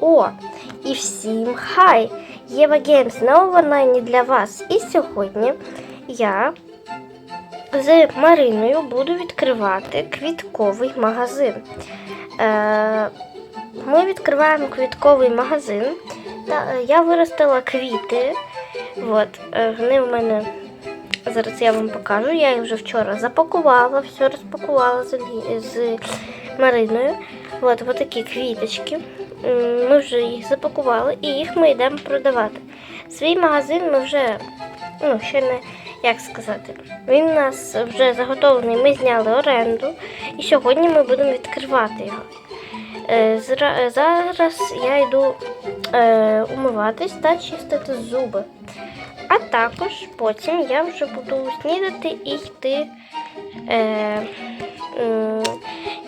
О, і всім хай! Єва Гейм знову онлайні для вас. І сьогодні я з Мариною буду відкривати квітковий магазин. Е, ми відкриваємо квітковий магазин. Е, я виростила квіти. От, е, вони в мене зараз я вам покажу. Я їх вже вчора запакувала, все розпакувала з Мариною. От, от такі квіточки. Ми вже їх запакували і їх ми йдемо продавати. Свій магазин ми вже, ну, ще не як сказати, він у нас вже заготовлений. Ми зняли оренду, і сьогодні ми будемо відкривати його. Е, е, Зараз я йду е, умиватись та чистити зуби. А також потім я вже буду снідати і йти. Е,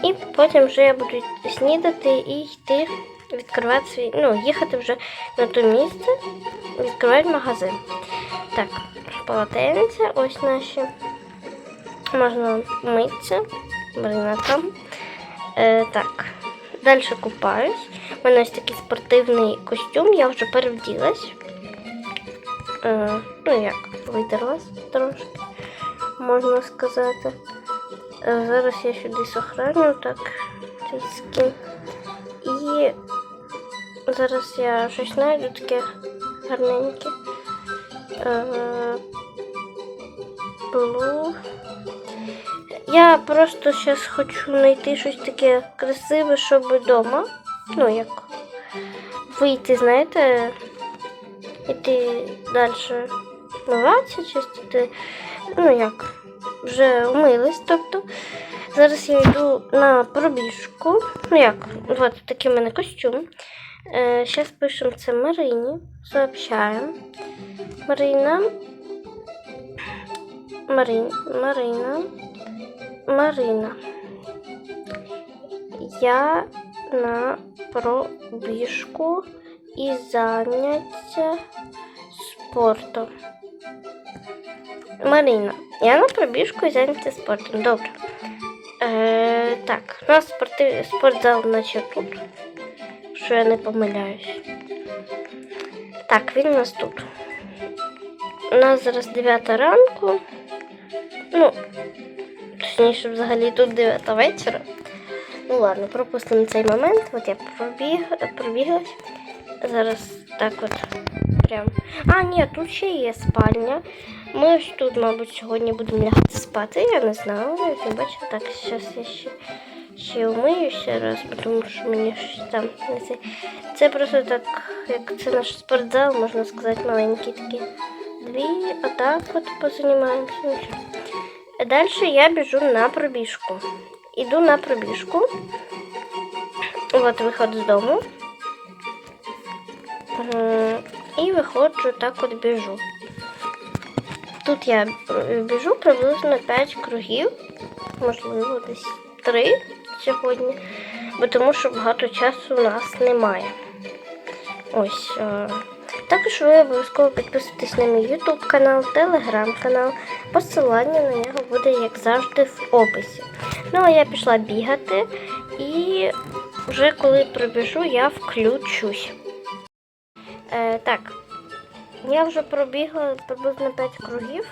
і потім вже я буду снідати і йти відкривати свій, ну, їхати вже на то місце, відкривати магазин. Так, полотенця, ось наші. Можна митися, Марина там. Е, так, далі купаюсь. У мене ось такий спортивний костюм, я вже перевділась. Е, ну як, витерлась трошки, можна сказати. Е, Зараз я сюди сохраню так скін. І зараз я щось знайду таке гарненьке. Е, Блу. Я просто зараз хочу знайти щось таке красиве, щоб вдома. Ну, як вийти, знаєте, іти далі вмиватися, чистити. Ну як, вже вмилась, тобто. Зараз я йду на пробіжку. Ну як, от такий в мене костюм. Е, Зараз пишемо це Марині, сообщаємо. Марина. Марин, Марина. Марина. Я на пробіжку і заняття спортом. Марина, я на пробіжку заняття спортом. Добре. Е, так, у нас спорти... спортзал, наче тут. Що я не помиляюсь. Так, він у нас тут. У нас зараз 9 ранку. Ну, точніше, взагалі тут 9 вечора. Ну ладно, пропустимо цей момент. От я пробіг, пробіглась. Зараз так от прям. А, ні, тут ще є спальня. Ми ось тут, мабуть, сьогодні будемо лягати спати. Я не знаю, я бачила. Так, зараз я ще, ще умиюся раз, тому що мені щось там це. Це просто так, як це наш спортзал, можна сказати, маленький такий. Дві, отак от позанімаємося. Далі я біжу на пробіжку. Іду на пробіжку. От виход з дому. І виходжу так от біжу. Тут я е, біжу приблизно 5 кругів, можливо, десь 3 сьогодні, бо тому що багато часу у нас немає. Ось. е, Також ви обов'язково підписуйтесь на мій YouTube канал, Telegram канал. Посилання на нього буде, як завжди, в описі. Ну, а я пішла бігати і вже коли пробіжу, я включусь. Е, так, я вже пробігла приблизно 5 кругів,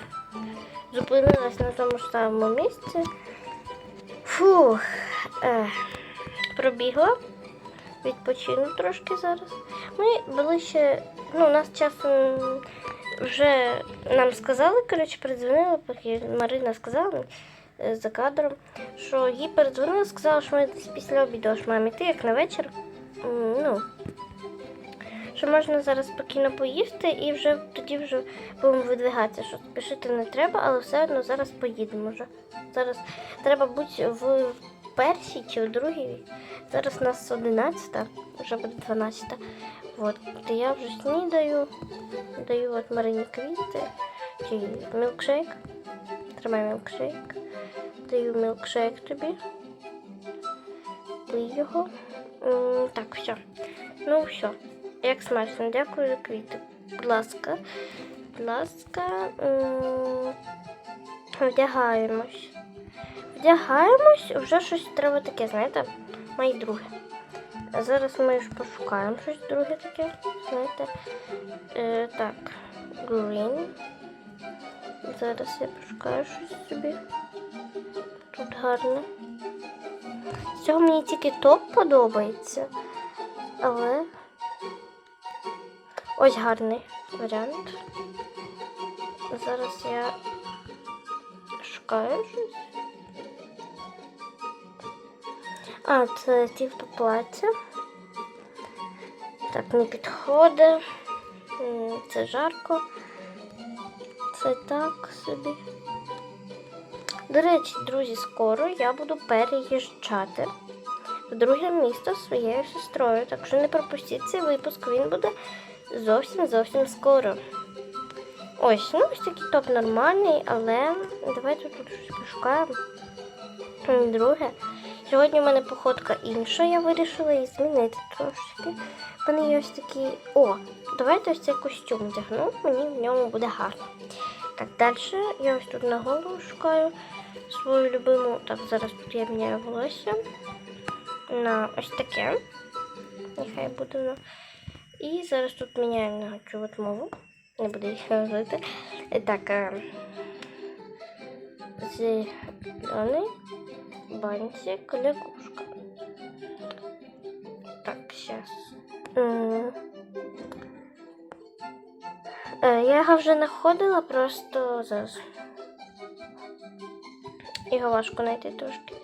зупинилась на тому ж самому місці. Фух, е, пробігла, відпочину трошки зараз. Ми були ще, ну, у нас часом вже нам сказали, коротше, передзвонили, поки Марина сказала е, за кадром, що їй передзвонили, сказали, що ми десь після обіду аж маємо йти, як на вечір. Ну, що можна зараз спокійно поїсти і вже тоді вже будемо видвигатися, що спішити не треба, але все одно зараз поїдемо вже. Зараз треба бути в першій чи в другій. Зараз у нас 11, вже буде 12. От, то я вже снідаю, даю от Марині квіти, чи мілкшейк. Тримай мілкшейк. Даю мілкшейк тобі. Пий його. Так, все. Ну, все. Як смачно, дякую за квіти. Будь ласка, будь ласка, вдягаємось. Вдягаємось, вже щось треба таке, знаєте, має друге. А зараз ми ж пошукаємо щось друге таке. Знаєте. Е, так, green. Зараз я пошукаю щось собі. Тут гарне. З цього мені тільки топ подобається. Але ось гарний варіант. Зараз я шукаю щось. А, це типу плаття. Так, не підходить. Це жарко. Це так собі. До речі, друзі, скоро я буду переїжджати в друге місто своєю сестрою. Так що не пропустіть цей випуск, він буде зовсім зовсім скоро. Ось, ну ось такий топ нормальний, але давайте тут щось пошукаємо. Друге. Сьогодні в мене походка інша, я вирішила її змінити трошки. В мене є ось такий. О, давайте ось цей костюм вдягну, мені в ньому буде гарно. Так, далі я ось тут на голову шукаю свою любиму. Так, зараз тут волосся на ось таке. Нехай буде воно. І зараз тут міняємо на от мову. Не буду їх говорити. Е, Так, е, зелений бантик, лягушка. Так, сейчас. Я його вже знаходила, просто зараз. Його важко знайти трошки.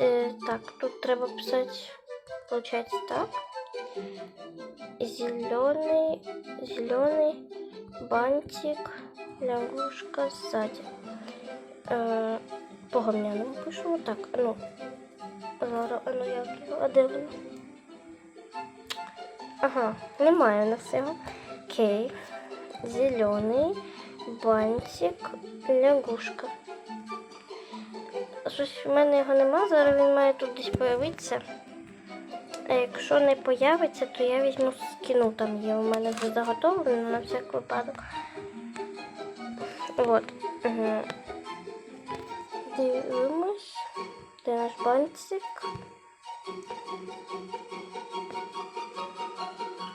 Е, так, тут треба писати, получается так. Зеленый, зеленый бантик, лягушка сзади. Е, по гамняному пишемо. Так, ну. Зараз, ну як його, воно? Ага, немає на всього. Окей. Зелений бантик, лягушка. Щось в мене його нема, зараз він має тут десь появитися. А якщо не появиться, то я візьму скину там є. У мене вже заготовлено на всяк випадок. Вот. Угу. Дивимось. Де наш бантик?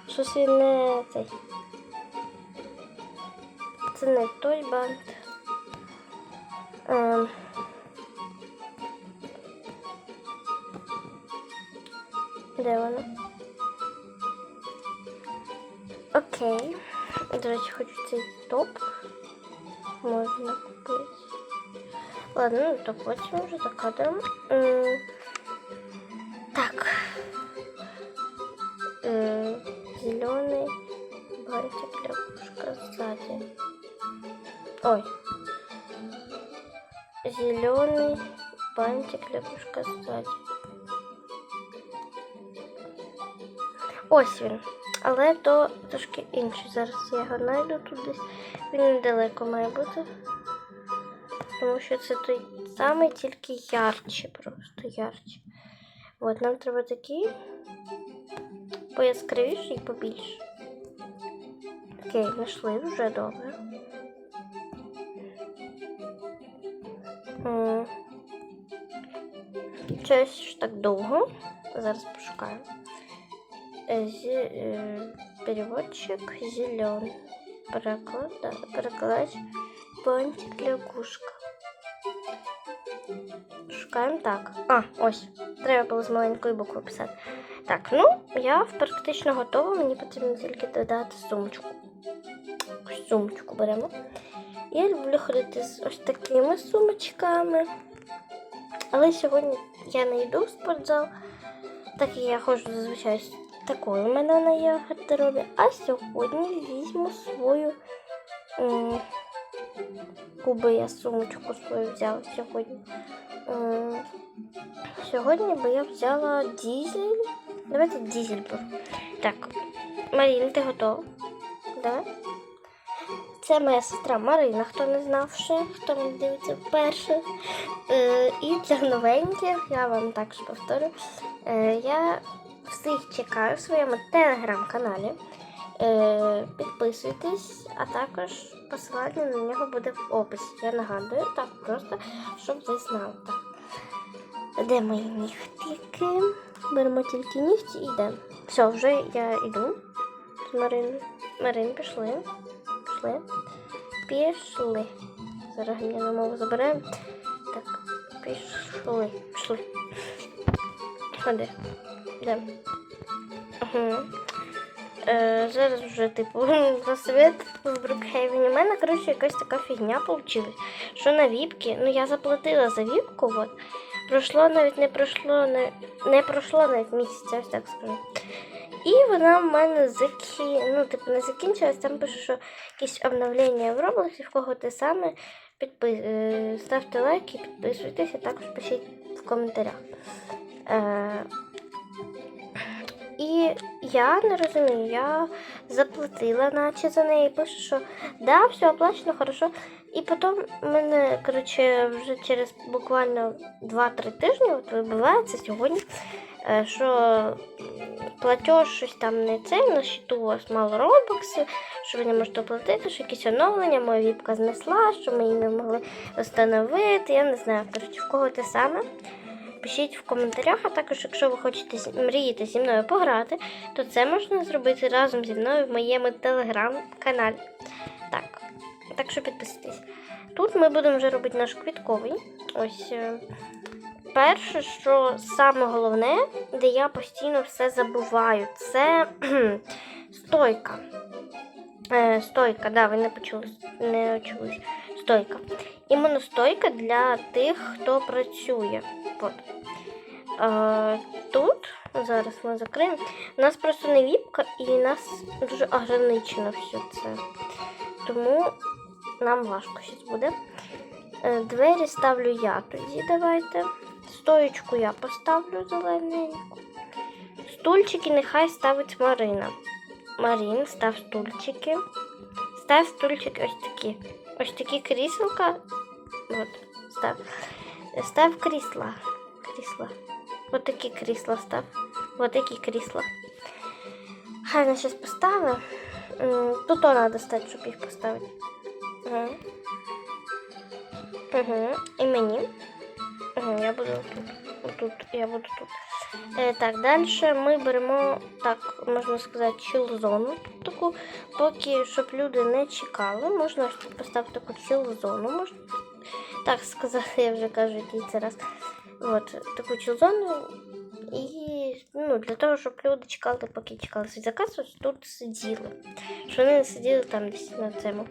Щось він не цей. Це не той бант. Ем. Де? Окей. До речі, хочу цей топ. Можна купити. Ладно, ну то потім за кадром. Так. Зеленый бантик лягушка сзади. Ой. Зеленый бантик лягушка сзади. Ось він. Але то трошки інший. Зараз я його знайду тут десь. Він недалеко має бути. Тому що це той самий, тільки ярче, просто ярче. От, нам треба такий пояскравіше і побільше. Окей, знайшли вже добре. Щось так довго. Зараз пошукаю. Зі, е, переводчик зеленый. Переклад, да, перекладач бантик лягушка. Шукаємо так. А, ось. Треба було з маленької букви писати. Так, ну, я практично готова. Мені потрібно тільки додати сумочку. Ось сумочку беремо. Я люблю ходити з ось такими сумочками. Але сьогодні я не йду в спортзал, так як я ходжу зазвичай з такою в мене вона є в гардеробі. А сьогодні візьму свою. Куби я сумочку свою взяла сьогодні. Сьогодні би я взяла дізель. Давайте дізель беру. Так, Марін, ти готова? Давай. Це моя сестра Марина, хто не знав ще, хто не дивиться вперше. Е, і для новеньких, я вам також повторю. Е, я всіх чекаю в своєму телеграм-каналі. Е, підписуйтесь, а також посилання на нього буде в описі. Я нагадую, так просто, щоб ви знали. Так. Де мої нігтики? Беремо тільки нігті і йдемо. Все, вже я йду з Мариною. Марин, пішли. Пішли. Пішли. Зараз мені на мову заберемо. Так, пішли. Пішли. Ходи. Йдемо. Угу. Е, зараз вже, типу, засвіт в Брукхейвені. У мене, коротше, якась така фігня вийшла. Що на віпки, ну я заплатила за віпку, от. Пройшло навіть не пройшло, не, не пройшло навіть місяця, ось так скажу. І вона в мене закі... ну, типу, не закінчилась, там пише, що якісь обновлення в Роблоксі, в кого те саме. Підпис... е, Ставте лайки, підписуйтесь, а також пишіть в коментарях. Е, І я не розумію, я заплатила, наче за неї, пише, що да, все оплачено, хорошо. І потім мене, коротше, вже через буквально 2-3 тижні от вибивається сьогодні, е, що платеж щось там не цей, на щиту у вас мало робоксів, що ви не можете оплатити, що якісь оновлення, моя віпка знесла, що ми її не могли встановити. Я не знаю, коротше, в кого те саме. Пишіть в коментарях, а також, якщо ви хочете мрієте зі мною пограти, то це можна зробити разом зі мною в моєму телеграм-каналі. Так, так що підписуйтесь. Тут ми будемо вже робити наш квітковий. Ось е, перше, що саме головне, де я постійно все забуваю, це стойка. Е, стойка, да, ви не. Стойка. Іменно стойка для тих, хто працює. От. Е, тут зараз ми закриємо. У нас просто не віпка і нас дуже ограничено все це. Тому нам важко щось буде. Е, Двері ставлю я тоді, давайте. Стоечку я поставлю зелененьку. Стульчики нехай ставить Марина. Марін, став стульчики. Став стульчики ось такі. Ось такі кріселка. От, став. Став крісла. Крісла. От такі крісла став. От такі крісла. Хай поставить. М, Тут то треба стати, щоб їх поставити. Угу. Угу. І мені. Угу, я буду тут. Тут, я буду тут. Е, так, далі ми беремо, так, можна сказати, чіл-зону таку, поки щоб люди не чекали. Можна поставити таку чіл-зону, можна так сказати, я вже кажу, який це раз. От, таку чіл-зону. І ну, для того, щоб люди чекали, поки чекали свій заказ, ось тут сиділи. Щоб вони не сиділи там десь на цьому.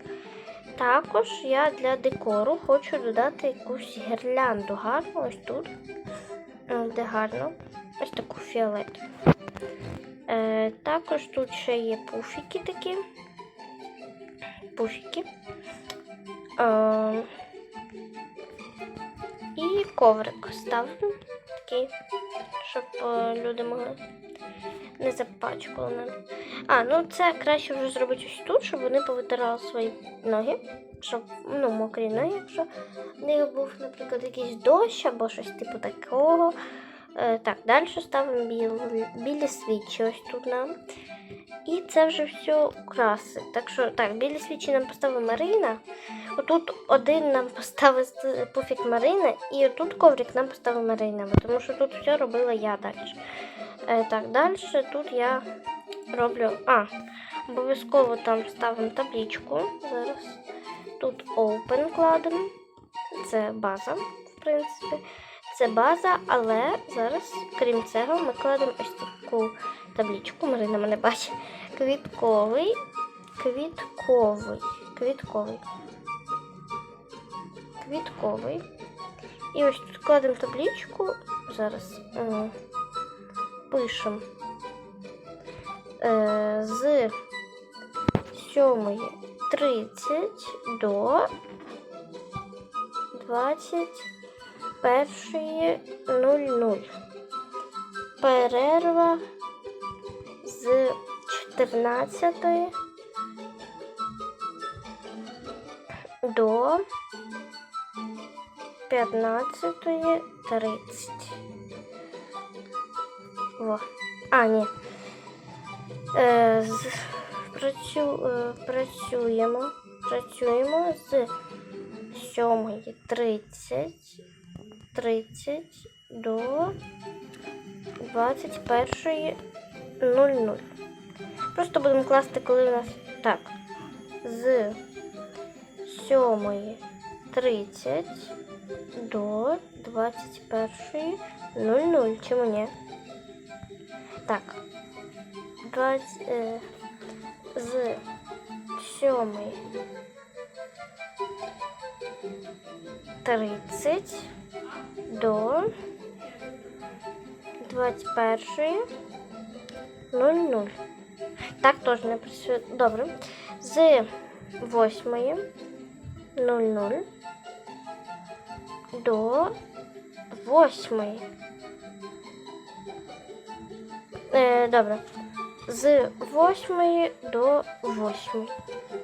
Також я для декору хочу додати якусь гірлянду гарну ось тут. Де гарно. Ось таку фіолетову. Е, також тут ще є пуфіки такі. Пуфіки. Е, і коврик ставлю такий, щоб е, люди могли не запачкали нам. А, ну це краще вже зробити ось тут, щоб вони повитирали свої ноги, щоб ну, мокрі ноги, якщо в них був, наприклад, якийсь дощ або щось типу такого. Е, так, далі ставимо білі, білі свічі ось тут нам. І це вже все краси. Так що, так, білі свічі нам поставила Марина. Отут один нам поставив пуфік Марина, і отут коврик нам поставила Марина, тому що тут все робила я далі. Е, так, далі тут я роблю. А, обов'язково там ставимо табличку. Зараз. Тут open кладемо. Це база, в принципі. Це база, але зараз, крім цього, ми кладемо ось таку табличку. Марина мене бачить. Квітковий. Квітковий. Квітковий. Квітковий. І ось тут кладемо табличку. Зараз е, пишемо е, з 7.30 до 21.00. Перерва з 14 до 15.30. Во. А, ні. Е, з, працю, е, працюємо. Працюємо з 7.30 30 до 21.00. Просто будемо класти, коли у нас так. З 7.30 до 21.00. Чому ні? Так. 20, е, з 7 30 до 21 00. Так теж не працює. Добре. З 8 00 до 8. Е, добре. З 8 до 8.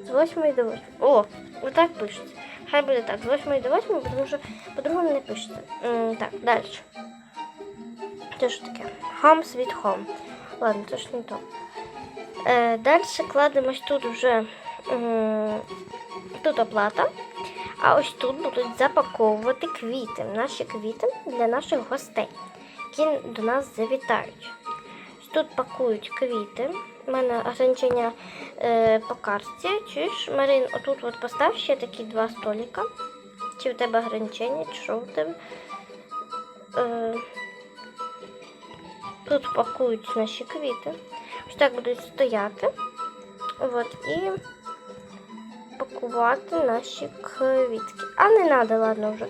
З 8 до 8. О, отак пишеться. Хай буде так, з 8 до 8, тому що по-другому не пишеться. Так, далі. Це що таке? Home sweet home. Ладно, це ж не то. Е, далі кладемось тут вже м, тут оплата. А ось тут будуть запаковувати квіти. Наші квіти для наших гостей, які до нас завітають. Тут пакують квіти. У мене ограничення е, по карті. Чуєш, Марин, отут от постав ще такі два столика. Чи в тебе ограничення, чи що в тебе? Е, тут пакують наші квіти. Ось так будуть стояти. От, і пакувати наші квітки. А не треба, ладно вже.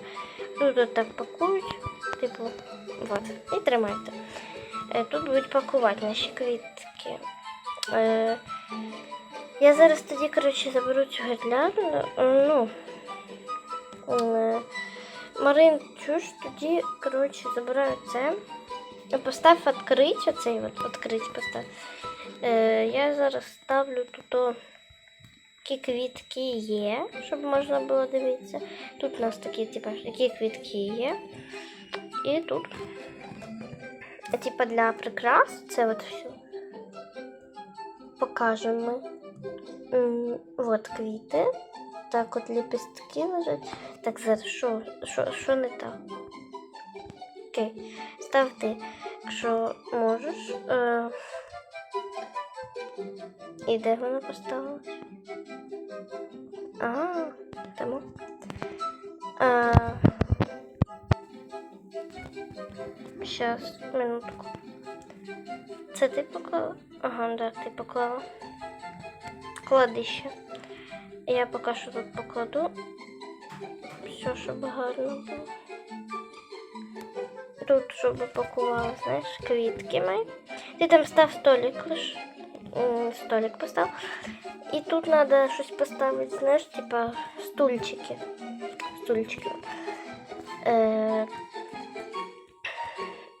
Тут от так пакують. Типу, от. І тримайте. Е, Тут будуть пакувати наші квітки. Е, я зараз тоді, коротше, заберу цю гірлянду. Ну, Марин, чуєш, тоді, коротше, забираю це. Постав відкрить, оцей от відкрить постав. Е, я зараз ставлю тут які квітки є, щоб можна було дивитися. Тут у нас такі, типу, які квітки є. І тут, а, типа для прикрас, це от все. Покажемо ми. От квіти. Так, от ліпістки лежать. Так, зараз що, що, що не так? Окей. Став ти, якщо можеш. Е... І де вона поставилась? А, тому. А... Щас, минутку. Це ти поклала? Ага, да, ти поклала. Клади ще. Я поки що тут покладу. Все, щоб гарно було. Тут, щоб пакувала, знаєш, квітки мої. Ти там став столик лиш. Столик постав. І тут треба щось поставити, знаєш, типа стульчики. Стульчики. Е,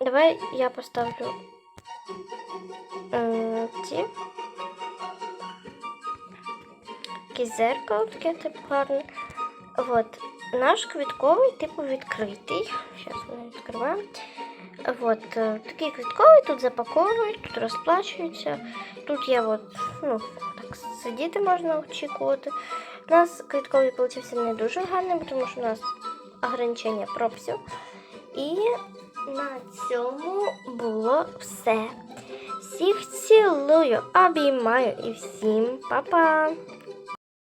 давай я поставлю ці. Якесь зеркало таке типу. От. Наш квітковий, типу, відкритий. Зараз ми відкриваємо. От, е, такий квітковий, тут запаковують, тут розплачуються. Тут є от, ну, так сидіти можна очікувати. У нас квітковий получився не дуже гарний, тому що у нас ограничення пропсів. І на цьому було все. Всіх цілую, обіймаю і всім па-па!